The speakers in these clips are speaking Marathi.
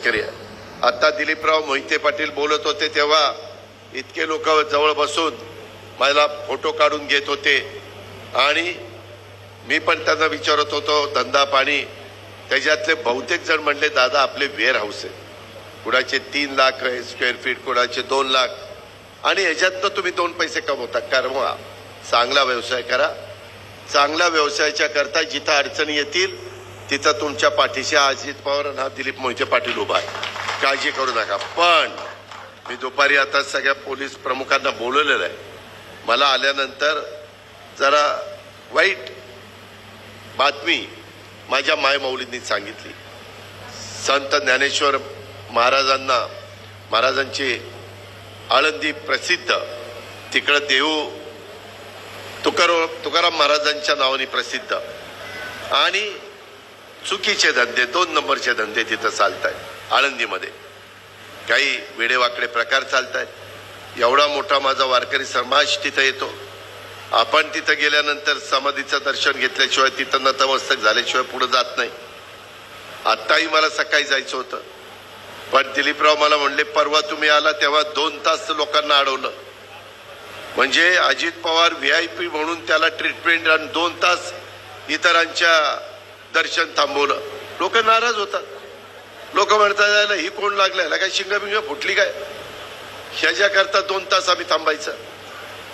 शेतकरी आता दिलीपराव मोहिते पाटील बोलत होते तेव्हा इतके लोक जवळ बसून मला फोटो काढून घेत होते. आणि मी पण त्यांना विचारत होतो धंदा पाणी. त्याच्यातले बहुतेक जण म्हणले दादा आपले वेअर हाऊस आहे. कुणाचे तीन लाख आहे स्क्वेअर फीट कुणाचे दोन लाख. आणि ह्याच्यातनं तुम्ही दोन पैसे कमवता. कमवा चांगला व्यवसाय करा. चांगला व्यवसायाच्या करता जिथं अडचणी येतील तिथं तुमच्या पाठीशी अजित पवार आणि हा दिलीप मोहिते पाटील उभा आहे. काळजी करू नका. पण मी दुपारी आता सगळ्या पोलीस प्रमुखांना बोलवलेलं आहे. मला आल्यानंतर जरा वाईट बातमी माझ्या मायमौलींनी सांगितली. संत ज्ञानेश्वर महाराजांना महाराजांची आळंदी प्रसिद्ध तिकडं देऊ तुकार तुकाराम महाराजांच्या नावाने प्रसिद्ध. आणि चुकीचे धंदे दोन नंबरचे धंदे तिथं चालत आहेत आळंदीमध्ये. काही वेडेवाकडे प्रकार चालत आहेत एवढा मोठा माझा वारकरी समाज तिथं येतो. आपण तिथं गेल्यानंतर समाधीचं दर्शन घेतल्याशिवाय तिथं नतमस्तक झाल्याशिवाय पुढे जात नाही. आत्ताही मला सकाळी जायचं होतं. पण दिलीपराव मला म्हणले परवा तुम्ही आला तेव्हा दोन तास लोकांना अडवलं. म्हणजे Ajit Pawar V I P म्हणून त्याला ट्रीटमेंट आणि दोन तास इतरांच्या दर्शन थांबवलं लोक नाराज होतात. लोक म्हणतात "याला ही कोण लागलं? याला काय शिंगबिंग फुटली काय? ह्याच्याकरता दोन तास आम्ही थांबायचं.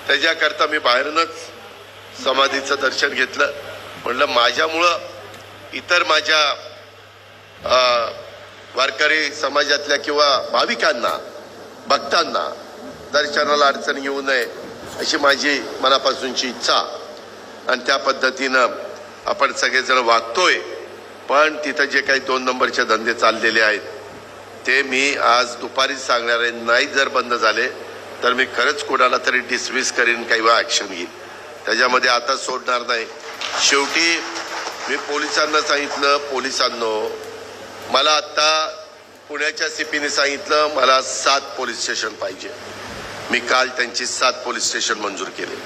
त्याच्याकरता मी बाहेरूनच समाधीचं दर्शन घेतलं. म्हणलं माझ्यामुळं इतर माझ्या वारकरी समाजातल्या किंवा भाविकांना भक्तांना दर्शनाला अडचण येऊ नये अशी माझी मनापासूनची इच्छा. आणि त्या पद्धतीनं आपण सगळेजण वागतोय पण तिथं जे काही दोन नंबरचे धंदे चाललेले आहेत ते मी आज दुपारी सांगणार आहे. नाही जर बंद झाले तर मी खरंच कोणाला तरी डिसमिस करीन काही वेळा ॲक्शन घेईन. त्याच्यामध्ये आता सोडणार नाही. शेवटी मी पोलिसांना सांगितलं पोलिसांनो मला आत्ता पुण्याच्या सीपीने सांगितलं मला सात पोलीस स्टेशन पाहिजे. मी काल त्यांची सात पोलीस स्टेशन मंजूर केले.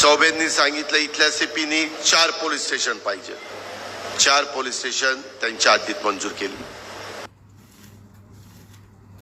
चौबेंनी सांगितलं इथल्या सीपीनी चार पोलीस स्टेशन पाहिजे चार पोलीस स्टेशन त्यांच्या हद्दीत मंजूर केली.